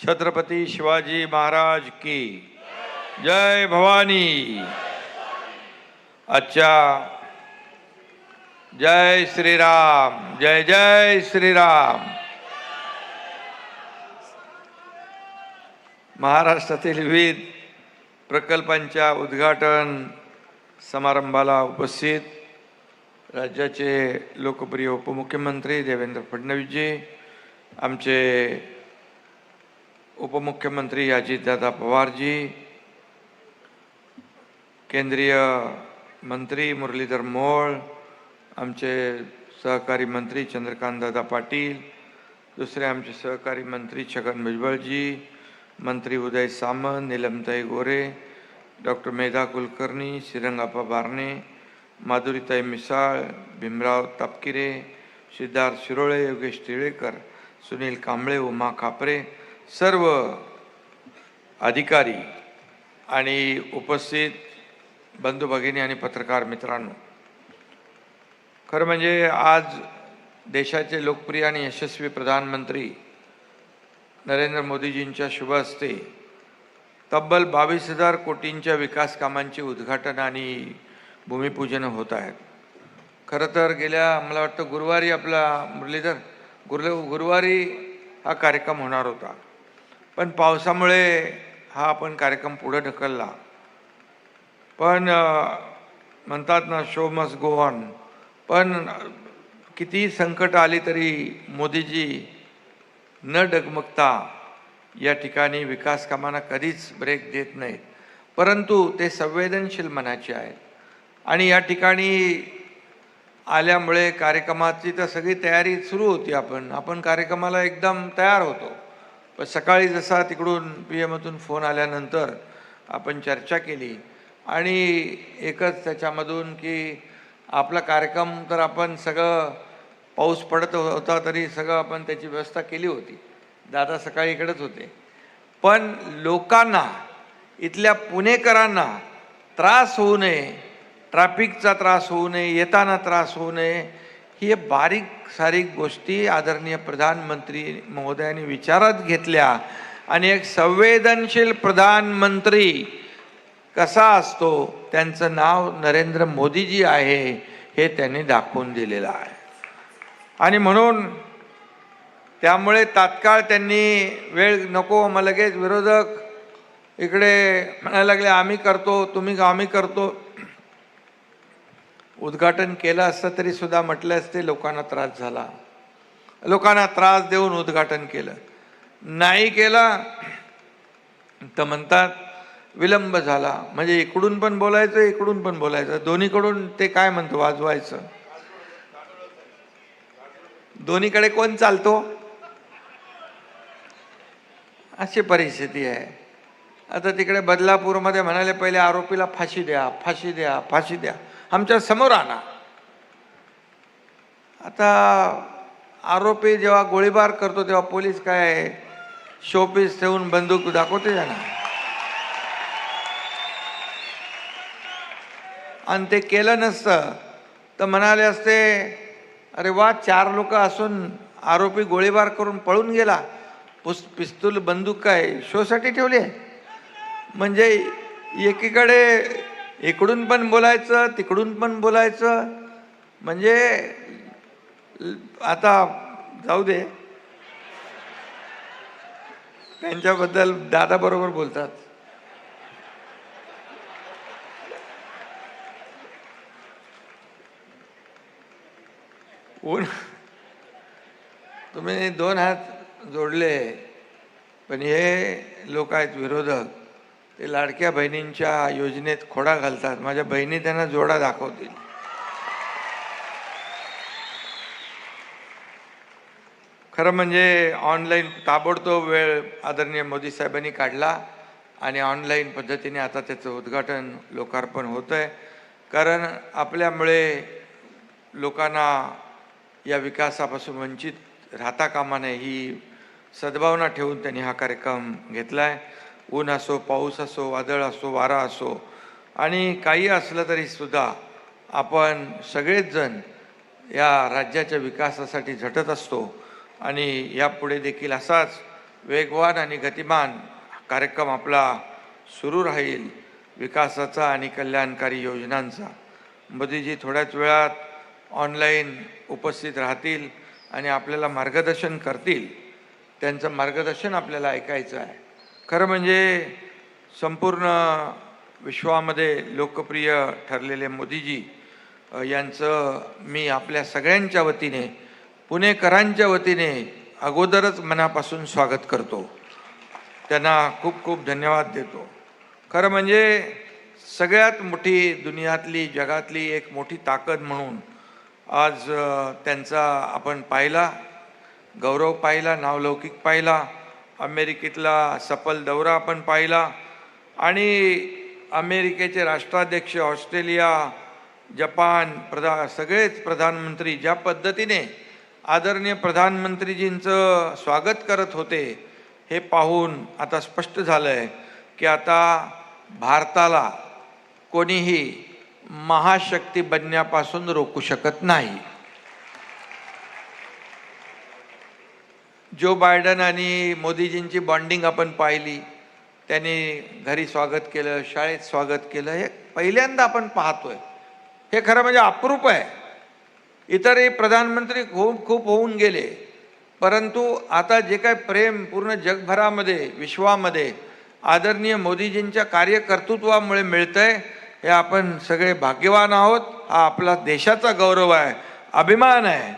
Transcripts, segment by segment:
छत्रपती शिवाजी महाराज की। जय भवानी। आजच्या जय श्रीराम। जय जय श्रीराम। महाराष्ट्रातील विविध प्रकल्पांच्या उद्घाटन समारंभाला उपस्थित राज्याचे लोकप्रिय उपमुख्यमंत्री देवेंद्र फडणवीसजी आमचे उपमुख्यमंत्री अजितदादा पवारजी केंद्रीय मंत्री मुरलीधर मोळ आमचे सहकारी मंत्री चंद्रकांतदादा पाटील दुसरे आमचे सहकारी मंत्री छगन भुजबळजी मंत्री उदय सामंत निलमताई गोरे डॉक्टर मेधा कुलकर्णी श्रीरंगाप्पा बारणे माधुरीताई मिसाळ भीमराव तापकिरे सिद्धार्थ शिरोळे योगेश तिळेकर सुनील कांबळे उमा खापरे सर्व अधिकारी आणि उपस्थित बंधू भगिनी आणि पत्रकार मित्रांनो खरं म्हणजे आज देशाचे लोकप्रिय आणि यशस्वी प्रधानमंत्री नरेंद्र मोदीजींच्या शुभ हस्ते तब्बल बावीस हजार कोटींच्या विकास कामांचे उद्घाटन आणि भूमिपूजन होत आहेत खरं तर गेल्या मला वाटतं गुरुवारी आपला मुरलीधर गुरु गुरुवारी हा कार्यक्रम होणार होता. पण पावसामुळे हा आपण कार्यक्रम पुढं ढकलला. पण म्हणतात ना शो मस्ट गो ऑन. पण कितीही संकट आली तरी मोदीजी न डगमगता या ठिकाणी विकास कामांना कधीच ब्रेक देत नाहीत. परंतु ते संवेदनशील मनाचे आहेत. आणि या ठिकाणी आल्यामुळे कार्यक्रमाची तर सगळी तयारी सुरू होती आपण. आपण कार्यक्रमाला एकदम तयार होतो. पण सकाळी जसा तिकडून पी एममधून फोन आल्यानंतर आपण चर्चा केली आणि एकच त्याच्यामधून की आपला कार्यक्रम तर आपण सगळं पाऊस पडत हो-, होता तरी सगळं आपण त्याची व्यवस्था केली होती. दादा सकाळी इकडेच होते. पण लोकांना इथल्या पुणेकरांना त्रास होऊ नये ट्रॅफिकचा त्रास होऊ नये येताना त्रास होऊ नये हे बारीक सारीक गोष्टी आदरणीय प्रधानमंत्री महोदयांनी विचारात घेतल्या. आणि एक संवेदनशील प्रधानमंत्री कसा असतो त्यांचं नाव नरेंद्र मोदीजी आहे हे त्यांनी दाखवून दिलेलं आहे. आणि म्हणून त्यामुळे तात्काळ त्यांनी वेळ नको मग लगेच विरोधक इकडे म्हणायला लागले आम्ही करतो तुम्ही आम्ही करतो. उद्घाटन केलं असतं तरी सुद्धा म्हटलं असते लोकांना त्रास झाला. लोकांना त्रास देऊन उद्घाटन केलं. नाही केला तर म्हणतात विलंब झाला. म्हणजे इकडून पण बोलायचं इकडून पण बोलायचं. दोन्हीकडून ते काय म्हणतो वाजवायचं. दोन्हीकडे कोण चालतो? अशी परिस्थिती आहे. आता तिकडे बदलापूरमध्ये म्हणाले पहिले आरोपीला फाशी द्या फाशी द्या फाशी द्या. आमच्यासमोर आणा. आता आरोपी जेव्हा गोळीबार करतो तेव्हा पोलीस काय शोपीस ठेवून बंदूक दाखवते ना आणि ते केलं नसतं तर म्हणाले असते अरे वा चार लोक असून आरोपी गोळीबार करून पळून गेला. पुस पिस्तूल बंदूक काय शोसाठी ठेवली आहे? म्हणजे एकीकडे इकडून पण बोलायचं तिकडून पण बोलायचं. म्हणजे आता जाऊ दे. त्यांच्याबद्दल दादा बरोबर बोलतात. ऊन तुम्ही दोन हात जोडले पण हे लोक आहेत विरोधक. ते लाडक्या बहिणींच्या योजनेत खोडा घालतात. माझ्या बहिणी त्यांना जोडा दाखवतील. खरं म्हणजे ऑनलाईन ताबडतोब वेळ आदरणीय मोदी साहेबांनी काढला आणि ऑनलाईन पद्धतीने आता त्याचं उद्घाटन लोकार्पण होतं आहे कारण आपल्यामुळे लोकांना या विकासापासून वंचित राहता कामा नये ही सद्भावना ठेवून त्यांनी हा कार्यक्रम घेतला आहे ऊन असो पाऊस असो वादळ असो वारा असो आणि काही असलं तरी सुद्धा आपण सगळेच जण या राज्याच्या विकासासाठी झटत असतो. आणि यापुढे देखील असाच वेगवान आणि गतिमान कार्यक्रम आपला सुरू राहील विकासाचा आणि कल्याणकारी योजनांचा. मोदीजी थोड्याच वेळात ऑनलाईन उपस्थित राहतील आणि आपल्याला मार्गदर्शन करतील. त्यांचं मार्गदर्शन आपल्याला ऐकायचं आहे. खरं म्हणजे संपूर्ण विश्वामध्ये लोकप्रिय ठरलेले मोदीजी यांचं मी आपल्या सगळ्यांच्या वतीने पुणेकरांच्या वतीने अगोदरच मनापासून स्वागत करतो. त्यांना खूप खूप धन्यवाद देतो. खरं म्हणजे सगळ्यात मोठी दुनियातली जगातली एक मोठी ताकद म्हणून आज त्यांचा आपण पाहिला गौरव पाहिला नावलौकिक पाहिला. अमेरिकेतला सफल दौरा आपण पाहिला. आणि अमेरिकेचे राष्ट्राध्यक्ष ऑस्ट्रेलिया जपान प्रधा सगळेच प्रधानमंत्री ज्या पद्धतीने आदरणीय प्रधानमंत्रीजींचं स्वागत करत होते हे पाहून आता स्पष्ट झालं आहे की आता भारताला कोणीही महाशक्ती बनण्यापासून रोखू शकत नाही. जो बायडन आणि मोदीजींची बॉन्डिंग आपण पाहिली त्यांनी घरी स्वागत केलं शाळेत स्वागत केलं हे पहिल्यांदा आपण पाहतोय. हे खरं म्हणजे अप्रूप आहे. इतरही प्रधानमंत्री खूप खूप होऊन गेले परंतु आता जे काय प्रेम पूर्ण जगभरामध्ये विश्वामध्ये आदरणीय मोदीजींच्या कार्यकर्तृत्वामुळे मिळतंय हे आपण सगळे भाग्यवान आहोत. हा आपला देशाचा गौरव आहे अभिमान आहे.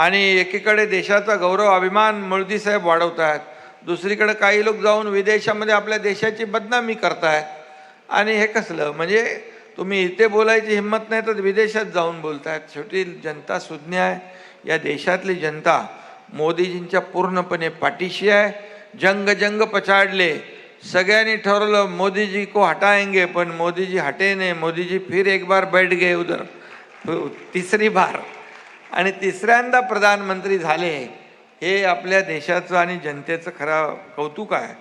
आणि एकीकडे देशाचा गौरव अभिमान मोदी साहेब वाढवत आहेत दुसरीकडे काही लोक जाऊन विदेशामध्ये आपल्या देशाची बदनामी करतायत. आणि हे कसलं? म्हणजे तुम्ही इथे बोलायची हिंमत नाही तर विदेशात जाऊन बोलतायत. शेवटी जनता सुज्ञ आहे. या देशातली जनता मोदीजींच्या पूर्णपणे पाठीशी आहे. जंग जंग पछाडले. सगळ्यांनी ठरवलं मोदीजी को हटाएंगे पण मोदीजी हटे नाही. मोदीजी फिर एक बार बैठ गए उधर. तिसरी बार. आणि तिसऱ्यांदा प्रधानमंत्री झाले हे आपल्या देशाचं आणि जनतेचं खरं कौतुक आहे.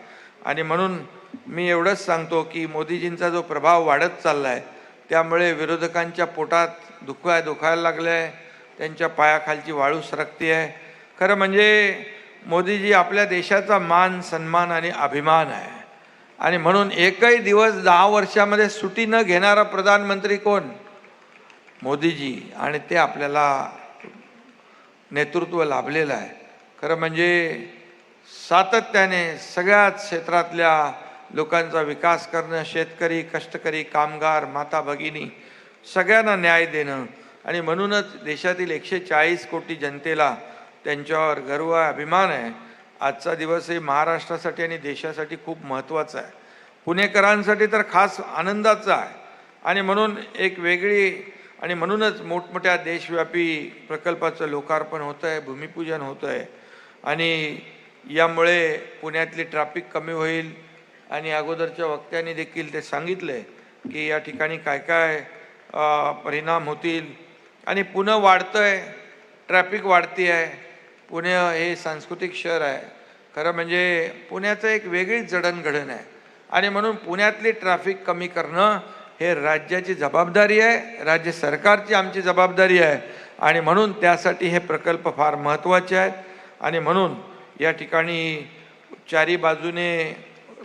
आणि म्हणून मी एवढंच सांगतो की मोदीजींचा जो प्रभाव वाढत चालला आहे त्यामुळे विरोधकांच्या पोटात दुखाय दुखायला लागलं आहे. त्यांच्या पायाखालची वाळू सरकते आहे. खरं म्हणजे मोदीजी आपल्या देशाचा मान सन्मान आणि अभिमान आहे. आणि म्हणून एकही दिवस दहा वर्षामध्ये सुटी न घेणारा प्रधानमंत्री कोण? मोदीजी. आणि ते आपल्याला नेतृत्व लाभलेलं आहे. खरं म्हणजे सातत्याने सगळ्याच क्षेत्रातल्या लोकांचा विकास करणं शेतकरी कष्टकरी कामगार माता भगिनी सगळ्यांना न्याय देणं आणि म्हणूनच देशातील एकशे चाळीस कोटी जनतेला त्यांच्यावर गर्व आहे अभिमान आहे. आजचा दिवस हे महाराष्ट्रासाठी आणि देशासाठी खूप महत्त्वाचा आहे. पुणेकरांसाठी तर खास आनंदाचा आहे. आणि म्हणून एक वेगळी आणि म्हणूनच मोठमोठ्या देशव्यापी प्रकल्पाचं लोकार्पण होतं आहे भूमिपूजन होतं आहे आणि यामुळे पुण्यातली ट्रॅफिक कमी होईल आणि अगोदरच्या वक्त्यांनी देखील ते सांगितले की या ठिकाणी काय काय परिणाम होतील. आणि पुणे आहे ट्रॅफिक वाढती आहे पुणे हे सांस्कृतिक शहर आहे. खरं म्हणजे पुण्याचं एक वेगळीच जडणघडण आहे. आणि म्हणून पुण्यातली ट्रॅफिक कमी करणं हे राज्याची जबाबदारी आहे राज्य सरकारची आमची जबाबदारी आहे. आणि म्हणून त्यासाठी हे प्रकल्प फार महत्त्वाचे आहेत. आणि म्हणून या ठिकाणी चारी बाजूने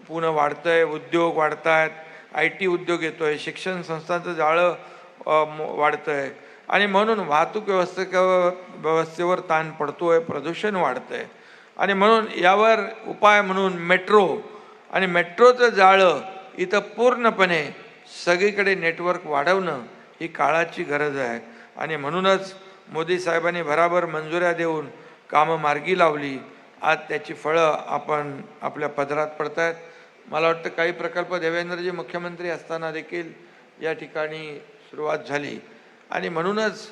पुणं वाढतं आहे उद्योग वाढत आहेत आय टी उद्योग येतो आहे शिक्षण संस्थांचं जाळं वाढतं आहे आणि म्हणून वाहतूक व्यवस्थे व्यवस्थेवर ताण पडतो आहे प्रदूषण वाढतं आहे आणि म्हणून यावर उपाय म्हणून मेट्रो आणि मेट्रोचं जाळं इथं पूर्णपणे सगळीकडे नेटवर्क वाढवणं ही काळाची गरज आहे. आणि म्हणूनच मोदी साहेबांनी भराभर मंजुऱ्या देऊन कामं मार्गी लावली. आज त्याची फळं आपण आपल्या पदरात पडत आहेत मला वाटतं काही प्रकल्प देवेंद्रजी मुख्यमंत्री असताना देखील या ठिकाणी सुरुवात झाली. आणि म्हणूनच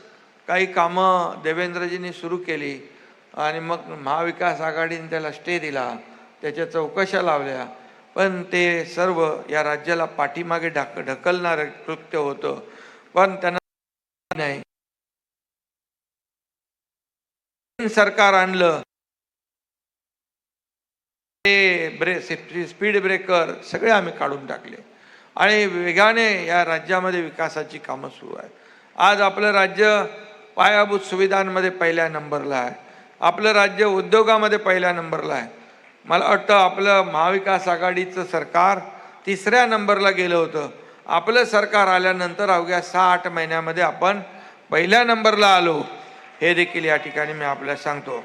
काही कामं देवेंद्रजींनी सुरू केली. आणि मग महाविकास आघाडीने त्याला स्टे दिला. त्याच्या चौकशा लावल्या. पण ते सर्व या राज्याला पाठीमागे ढक ढकलणारं कृत्य होतं. पण त्यांना नाही. सरकार आणलं. ते ब्रे स्पीड ब्रेकर सगळे आम्ही काढून टाकले. आणि वेगाने या राज्यामध्ये विकासाची कामं सुरू आहे आज आपलं राज्य पायाभूत सुविधांमध्ये पहिल्या नंबरला आहे. आपलं राज्य उद्योगामध्ये पहिल्या नंबरला आहे. मला वाटतं आपलं महाविकास आघाडीचं सरकार तिसऱ्या नंबरला गेलं होतं. आपलं सरकार आल्यानंतर अवघ्या सहा आठ महिन्यामध्ये आपण पहिल्या नंबरला आलो. हे देखील या ठिकाणी मी आपल्याला सांगतो.